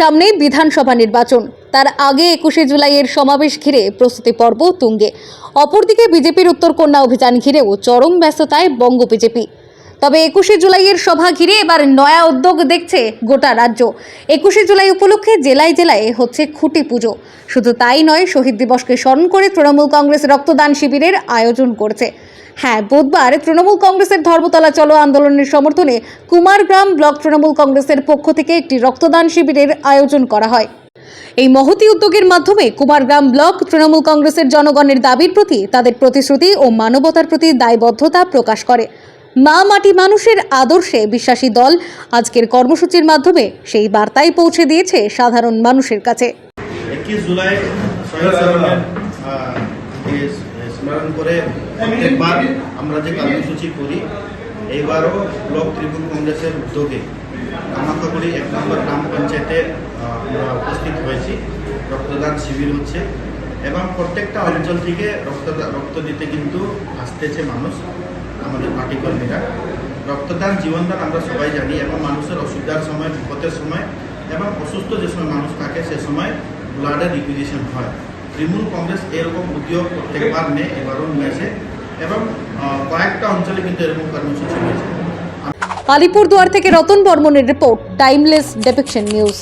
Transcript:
সামনেই বিধানসভা নির্বাচন। তার আগে একুশে জুলাইয়ের সমাবেশ ঘিরে প্রস্তুতি পর্ব তুঙ্গে। অপরদিকে বিজেপির উত্তরকন্যা অভিযান ঘিরেও চরম ব্যস্ততায় বঙ্গ বিজেপি। তবে একুশে জুলাইয়ের সভা ঘিরে এবার নয়া উদ্যোগ দেখছে গোটা রাজ্য। একুশে জুলাই উপলক্ষে জেলায় জেলায় হচ্ছে খুঁটি পুজো। শুধু তাই নয়, শহীদ দিবসকে স্মরণ করে তৃণমূল কংগ্রেস রক্তদান শিবিরের আয়োজন করছে। হ্যাঁ বুধবার তৃণমূল কংগ্রেসের ধর্মতলা চলো আন্দোলনের সমর্থনে কুমারগ্রাম ব্লক তৃণমূল কংগ্রেসের পক্ষ থেকে একটি রক্তদান শিবিরের আয়োজন করা হয়। এই মহতি উদ্যোগের মাধ্যমে কুমারগ্রাম ব্লক তৃণমূল কংগ্রেসের জনগণের দাবির প্রতি তাদের প্রতিশ্রুতি ও মানবতার প্রতি দায়বদ্ধতা প্রকাশ করে। মা মাটি মানুষের আদর্শে বিশ্বাসী দল আজকের কর্মসূচির মাধ্যমে সেই বার্তাই পৌঁছে দিয়েছে সাধারণ মানুষের কাছে। একুশ জুলাই স্মরণ করে প্রত্যেকবার আমরা যে কর্মসূচি করি, এইবারও ব্লক ত্রিপুর কংগ্রেসের উদ্যোগে কামাখাগুড়ি এক নম্বর গ্রাম পঞ্চায়েতে আমরা উপস্থিত হয়েছি। রক্তদান শিবির হচ্ছে এবং প্রত্যেকটা অঞ্চল থেকে রক্তদান রক্ত দিতে কিন্তু আসতেছে মানুষ। আমাদের পার্টি কর্মীরা। রক্তদান, জীবনদান আমরা সবাই জানি এবং মানুষের অসুবিধার সময়, বিপদের সময় এবং অসুস্থ যে সময় মানুষ থাকে, সে সময় ব্লাডের রিকুইজিশন হয়। তৃণমূল কংগ্রেস এরকম উদ্যোগ প্রত্যেকবার নেয়, এবারও নিয়েছে এবং কয়েকটা অঞ্চলে কিন্তু এরকম কর্মসূচি হয়েছে আলিপুরদুয়ার থেকে রতন বর্মনের রিপোর্ট টাইমলেস ডেপিকশন নিউজ